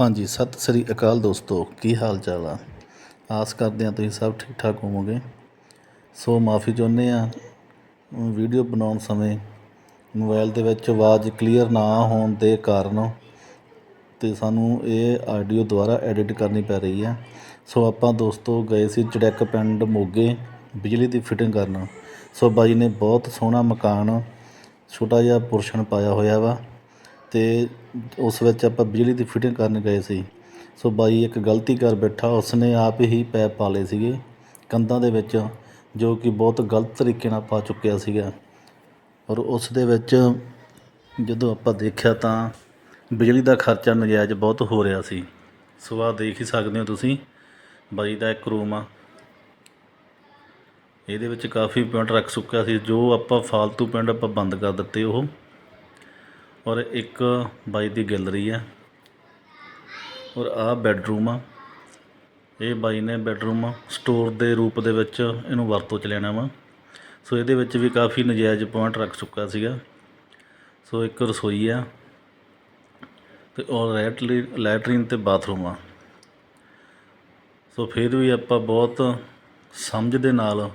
ਹਾਂਜੀ, ਸਤਿ ਸ੍ਰੀ ਅਕਾਲ ਦੋਸਤੋ। ਕੀ ਹਾਲ ਚਾਲ ਆ? ਆਸ ਕਰਦੇ ਹਾਂ ਤੁਸੀਂ ਸਭ ਠੀਕ ਠਾਕ ਹੋਵੋਗੇ। ਸੋ ਮਾਫੀ ਚਾਹੁੰਦੇ ਆ ਵੀਡੀਓ ਬਣਾਉਣ ਸਮੇਂ ਮੋਬਾਈਲ ਦੇ ਵਿੱਚ ਆਵਾਜ਼ ਕਲੀਅਰ ਨਾ ਹੋਣ ਦੇ ਕਾਰਨ ਤੇ ਸਾਨੂੰ ਇਹ ਆਡੀਓ ਦੁਬਾਰਾ ਐਡਿਟ ਕਰਨੀ ਪੈ ਰਹੀ ਆ ਸੋ ਆਪਾਂ ਦੋਸਤੋ ਗਏ ਸੀ ਚੜੈਕ ਪਿੰਡ ਮੋਗੇ, ਬਿਜਲੀ ਦੀ ਫਿਟਿੰਗ ਕਰਨ। ਸੋ ਬਾਈ ਨੇ ਬਹੁਤ ਸੋਹਣਾ ਮਕਾਨ, ਛੋਟਾ ਜਿਹਾ ਪੁਰਸ਼ਣ ਪਾਇਆ ਹੋਇਆ ਵਾ। ਅਤੇ ਉਸ ਵਿੱਚ ਆਪਾਂ ਬਿਜਲੀ ਦੀ ਫਿਟਿੰਗ ਕਰਨ ਗਏ ਸੀ। ਸੋ ਬਾਈ ਇੱਕ ਗਲਤੀ ਕਰ ਬੈਠਾ, ਉਸਨੇ ਆਪ ਹੀ ਪੈਪ ਪਾ ਲਏ ਸੀਗੇ ਕੰਧਾਂ ਦੇ ਵਿੱਚ, ਜੋ ਕਿ ਬਹੁਤ ਗਲਤ ਤਰੀਕੇ ਨਾਲ ਪਾ ਚੁੱਕਿਆ ਸੀਗਾ। ਔਰ ਉਸ ਦੇ ਵਿੱਚ ਜਦੋਂ ਆਪਾਂ ਦੇਖਿਆ ਤਾਂ ਬਿਜਲੀ ਦਾ ਖਰਚਾ ਨਜਾਇਜ਼ ਬਹੁਤ ਹੋ ਰਿਹਾ ਸੀ। ਸੋ ਆਹ ਦੇਖ ਹੀ ਸਕਦੇ ਹੋ ਤੁਸੀਂ, ਬਾਈ ਦਾ ਇੱਕ ਰੂਮ ਆ। ਇਹਦੇ ਵਿੱਚ ਕਾਫੀ ਪਿੰਡ ਰੱਖ ਚੁੱਕਿਆ ਸੀ, ਜੋ ਆਪਾਂ ਫਾਲਤੂ ਪਿੰਡ ਆਪਾਂ ਬੰਦ ਕਰ ਦਿੱਤੇ ਉਹ। ਔਰ ਇੱਕ ਬਾਈ ਦੀ ਗੈਲਰੀ ਆ ਔਰ ਆਹ ਬੈੱਡਰੂਮ ਆ। ਇਹ ਬਾਈ ਨੇ ਬੈੱਡਰੂਮ ਸਟੋਰ ਦੇ ਰੂਪ ਦੇ ਵਿੱਚ ਇਹਨੂੰ ਵਰਤੋਂ ਚ ਲੈਣਾ ਵਾ। ਸੋ ਇਹਦੇ ਵਿੱਚ ਵੀ ਕਾਫੀ ਨਜਾਇਜ਼ ਪੁਆਇੰਟ ਰੱਖ ਚੁੱਕਾ ਸੀਗਾ। ਸੋ ਇੱਕ ਰਸੋਈ ਆ ਤੇ ਔਰ ਲੈਟਰੀ ਲੈਟਰੀਨ ਤੇ ਬਾਥਰੂਮ ਆ। ਸੋ ਫਿਰ ਵੀ ਆਪਾਂ ਬਹੁਤ ਸਮਝ ਦੇ ਨਾਲ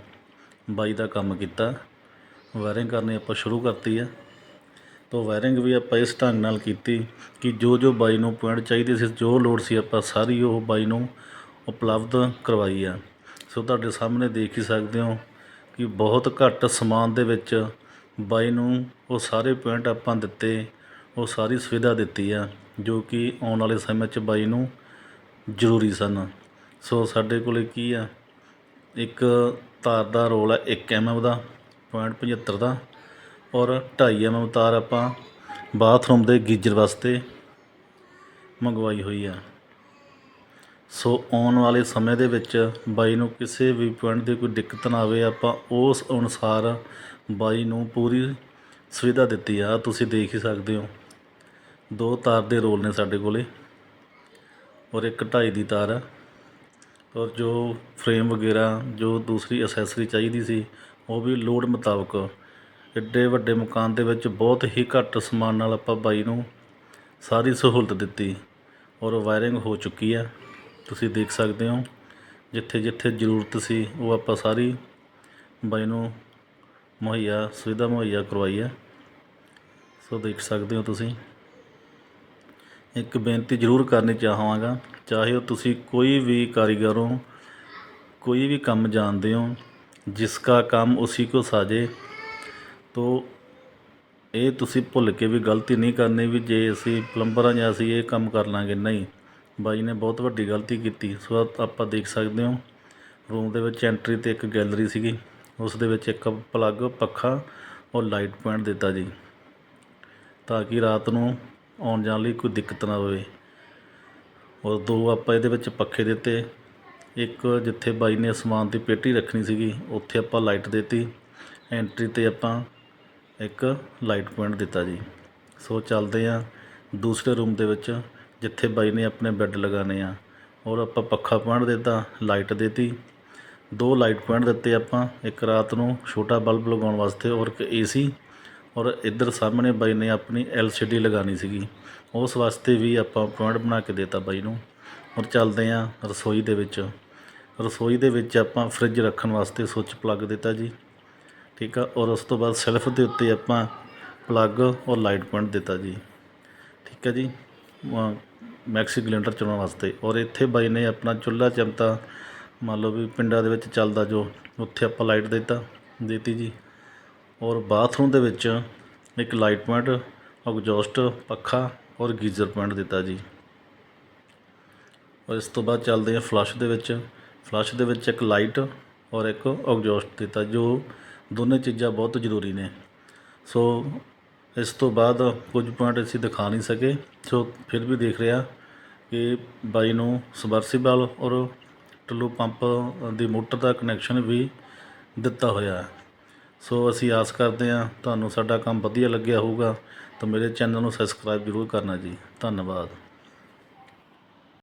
ਬਾਈ ਦਾ ਕੰਮ ਕੀਤਾ। ਵਾਇਰਿੰਗ ਕਰਨੀ ਆਪਾਂ ਸ਼ੁਰੂ ਕਰਤੀ ਆ। ਤੋ ਵਾਇਰਿੰਗ ਵੀ ਆਪਾਂ ਇਸ ਢੰਗ ਨਾਲ ਕੀਤੀ ਕਿ ਜੋ ਜੋ ਬਾਈ ਨੂੰ ਪੁਆਇੰਟ ਚਾਹੀਦੇ ਸੀ, ਜੋ ਲੋੜ ਸੀ ਆਪਾਂ ਸਾਰੀ ਉਹ ਬਾਈ ਨੂੰ ਉਪਲਬਧ ਕਰਵਾਈ ਆ। ਸੋ ਤੁਹਾਡੇ ਸਾਹਮਣੇ ਦੇਖ ਹੀ ਸਕਦੇ ਹੋ ਕਿ ਬਹੁਤ ਘੱਟ ਸਮਾਨ ਦੇ ਵਿੱਚ ਬਾਈ ਨੂੰ ਉਹ ਸਾਰੇ ਪੁਆਇੰਟ ਆਪਾਂ ਦਿੱਤੇ, ਉਹ ਸਾਰੀ ਸੁਵਿਧਾ ਦਿੱਤੀ ਆ, ਜੋ ਕਿ ਆਉਣ ਵਾਲੇ ਸਮੇਂ 'ਚ ਬਾਈ ਨੂੰ ਜ਼ਰੂਰੀ ਸਨ। ਸੋ ਸਾਡੇ ਕੋਲੇ ਕੀ ਆ? ਇੱਕ ਤਾਰ ਦਾ ਰੋਲ ਹੈ 1 ਐਮ ਦਾ, ਪੁਆਇੰਟ 75 ਦਾ। ਔਰ 2.5 ਐਮ ਤਾਰ ਆਪਾਂ ਬਾਥਰੂਮ ਦੇ ਗੀਜ਼ਰ ਵਾਸਤੇ ਮੰਗਵਾਈ ਹੋਈ ਆ। ਸੋ ਆਉਣ ਵਾਲੇ ਸਮੇਂ ਦੇ ਵਿੱਚ ਬਾਈ ਨੂੰ ਕਿਸੇ ਵੀ ਪੁਆਇੰਟ ਦੀ ਕੋਈ ਦਿੱਕਤ ਨਾ ਆਵੇ, ਆਪਾਂ ਉਸ ਅਨੁਸਾਰ ਬਾਈ ਨੂੰ ਪੂਰੀ ਸੁਵਿਧਾ ਦਿੱਤੀ ਆ। ਤੁਸੀਂ ਦੇਖ ਹੀ ਸਕਦੇ ਹੋ, ਦੋ ਤਾਰ ਦੇ ਰੋਲ ਨੇ ਸਾਡੇ ਕੋਲੇ ਔਰ ਇੱਕ 2.5 ਦੀ ਤਾਰ। ਆ ਔਰ ਜੋ ਫਰੇਮ ਵਗੈਰਾ, ਜੋ ਦੂਸਰੀ ਅਸੈਸਰੀ ਚਾਹੀਦੀ ਸੀ, ਉਹ ਵੀ ਲੋਡ ਮੁਤਾਬਕ ਐਡੇ ਵੱਡੇ ਮਕਾਨ ਦੇ ਵਿੱਚ ਬਹੁਤ ਹੀ ਘੱਟ ਸਮਾਨ ਨਾਲ ਆਪਾਂ ਬਾਈ ਨੂੰ ਸਾਰੀ ਸਹੂਲਤ ਦਿੱਤੀ ਔਰ ਵਾਇਰਿੰਗ ਹੋ ਚੁੱਕੀ ਆ। ਤੁਸੀਂ ਦੇਖ ਸਕਦੇ ਹੋ, ਜਿੱਥੇ ਜਿੱਥੇ ਜ਼ਰੂਰਤ ਸੀ, ਉਹ ਆਪਾਂ ਸਾਰੀ ਬਾਈ ਨੂੰ ਮੁਹੱਈਆ, ਸੁਵਿਧਾ ਮੁਹੱਈਆ ਕਰਵਾਈ ਆ। ਸੋ ਦੇਖ ਸਕਦੇ ਹੋ ਤੁਸੀਂ। ਇੱਕ ਬੇਨਤੀ ਜ਼ਰੂਰ ਕਰਨੀ ਚਾਹਾਂਗਾ, ਚਾਹੇ ਉਹ ਤੁਸੀਂ ਕੋਈ ਵੀ ਕਾਰੀਗਰ ਹੋ ਕੋਈ ਵੀ ਕੰਮ ਜਾਣਦੇ ਹੋ, ਜਿਸ ਜਿਸਕਾ ਕੰਮ ਉसी को ਸਾਜੇ ਤੋ ਇਹ ਤੁਸੀਂ ਭੁੱਲ ਕੇ ਵੀ ਗਲਤੀ ਨਹੀਂ ਕਰਨੀ ਵੀ ਜੇ ਅਸੀਂ ਪਲੰਬਰ ਹਾਂ ਜਾਂ ਅਸੀਂ ਇਹ ਕੰਮ ਕਰ ਲਾਂਗੇ, ਨਹੀਂ। ਬਾਈ ਨੇ ਬਹੁਤ ਵੱਡੀ ਗਲਤੀ ਕੀਤੀ। ਸੋ ਆਪਾਂ ਦੇਖ ਸਕਦੇ ਹੋ। ਰੂਮ ਦੇ ਵਿੱਚ ਐਂਟਰੀ ਤੇ ਇੱਕ ਗੈਲਰੀ ਸੀਗੀ। ਉਸ ਦੇ ਵਿੱਚ ਇੱਕ ਪਲੱਗ, ਪੱਖਾ ਔਰ ਲਾਈਟ ਪੁਆਇੰਟ ਦਿੱਤਾ ਜੀ। ਤਾਂ ਕਿ ਰਾਤ ਨੂੰ ਆਉਣ ਜਾਣ ਲਈ ਕੋਈ ਦਿੱਕਤ ਨਾ ਹੋਵੇ। ਔਰ ਦੋ ਆਪਾਂ ਇਹਦੇ ਵਿੱਚ ਪੱਖੇ ਦਿੱਤੇ। ਇੱਕ ਜਿੱਥੇ ਬਾਈ ਨੇ ਸਮਾਨ ਦੀ ਪੇਟੀ ਰੱਖਣੀ ਸੀਗੀ, ਉੱਥੇ ਆਪਾਂ ਲਾਈਟ ਦਿੱਤੀ। ਐਂਟਰੀ ਤੇ ਆਪਾਂ ਇੱਕ ਲਾਈਟ ਪੁਆਇੰਟ ਦਿੱਤਾ ਜੀ। ਸੋ ਚੱਲਦੇ ਆ ਦੂਸਰੇ ਰੂਮ ਦੇ ਵਿੱਚ, ਜਿੱਥੇ ਬਾਈ ਨੇ ਆਪਣੇ ਬੈੱਡ ਲਗਾਉਣੇ ਆ। ਔਰ ਆਪਾਂ ਪੱਖਾ ਪੁਆਇੰਟ ਦਿੱਤਾ, ਲਾਈਟ ਦਿੱਤੀ। ਦੋ ਲਾਈਟ ਪੁਆਇੰਟ ਦਿੱਤੇ ਆਪਾਂ, ਇੱਕ ਰਾਤ ਨੂੰ ਛੋਟਾ ਬਲਬ ਲਗਾਉਣ ਵਾਸਤੇ ਔਰ ਇੱਕ ਏਸੀ ਔਰ ਇੱਧਰ ਸਾਹਮਣੇ ਬਾਈ ਨੇ ਆਪਣੀ ਐਲਸੀਡੀ ਲਗਾਉਣੀ ਸੀਗੀ। ਉਸ ਵਾਸਤੇ ਵੀ ਆਪਾਂ ਪੁਆਇੰਟ ਬਣਾ ਕੇ ਦਿੱਤਾ ਬਾਈ ਨੂੰ। ਔਰ ਚੱਲਦੇ ਆ ਰਸੋਈ ਦੇ ਵਿੱਚ। ਰਸੋਈ ਦੇ ਵਿੱਚ ਆਪਾਂ ਫ੍ਰਿਜ ਰੱਖਣ ਵਾਸਤੇ ਸੁੱਚ ਪਲੱਗ ਦਿੱਤਾ ਜੀ। ਠੀਕ ਆ, ਔਰ ਉਸ ਤੋਂ ਬਾਅਦ ਸੈਲਫ ਦੇ ਉੱਤੇ ਆਪਾਂ ਪਲੱਗ ਔਰ ਲਾਈਟ ਪੁਆਇੰਟ ਦਿੱਤਾ ਜੀ। ਠੀਕ ਹੈ ਜੀ ਮੈਕਸੀ ਸਿਲੰਡਰ ਚਲਾਉਣ ਵਾਸਤੇ। ਔਰ ਇੱਥੇ ਬਾਈ ਨੇ ਆਪਣਾ ਚੁੱਲ੍ਹਾ ਚਮਤਾ, ਮੰਨ ਲਓ ਵੀ ਪਿੰਡਾਂ ਦੇ ਵਿੱਚ ਚੱਲਦਾ ਜੋ, ਉੱਥੇ ਆਪਾਂ ਲਾਈਟ ਦਿੱਤਾ, ਦਿੱਤੀ ਜੀ। ਔਰ ਬਾਥਰੂਮ ਦੇ ਵਿੱਚ ਇੱਕ ਲਾਈਟ ਪੁਆਇੰਟ, ਐਗਜ਼ੌਸਟ, ਪੱਖਾ ਔਰ ਗੀਜ਼ਰ ਪੁਆਇੰਟ ਦਿੱਤਾ ਜੀ। ਔਰ ਇਸ ਤੋਂ ਬਾਅਦ ਚੱਲਦੇ ਹਾਂ ਫਲੱਸ਼ ਦੇ ਵਿੱਚ। ਫਲੱਸ਼ ਦੇ ਵਿੱਚ ਇੱਕ ਲਾਈਟ ਔਰ ਇੱਕ ਐਗਜ਼ੌਸਟ ਦਿੱਤਾ ਜੋ ਦੋਨੇ ਚੀਜ਼ਾਂ ਬਹੁਤ ਜ਼ਰੂਰੀ ਨੇ। ਸੋ ਇਸ ਤੋਂ ਬਾਅਦ ਕੁਝ ਪੁਆਇੰਟ ਅਸੀਂ ਦਿਖਾ ਨਹੀਂ ਸਕੇ। ਸੋ ਫਿਰ ਵੀ ਦੇਖ ਰਿਹਾ ਕਿ ਬਾਈ ਨੂੰ ਸਬਰਸੀਬਲ ਔਰ ਟੁੱਲੂ ਪੰਪ ਦੀ ਮੋਟਰ ਦਾ ਕਨੈਕਸ਼ਨ ਵੀ ਦਿੱਤਾ ਹੋਇਆ ਹੈ। ਸੋ ਅਸੀਂ ਆਸ ਕਰਦੇ ਹਾਂ ਤੁਹਾਨੂੰ ਸਾਡਾ ਕੰਮ ਵਧੀਆ ਲੱਗਿਆ ਹੋਊਗਾ। ਤਾਂ ਮੇਰੇ ਚੈਨਲ ਨੂੰ ਸਬਸਕ੍ਰਾਈਬ ਜ਼ਰੂਰ ਕਰਨਾ ਜੀ। ਧੰਨਵਾਦ।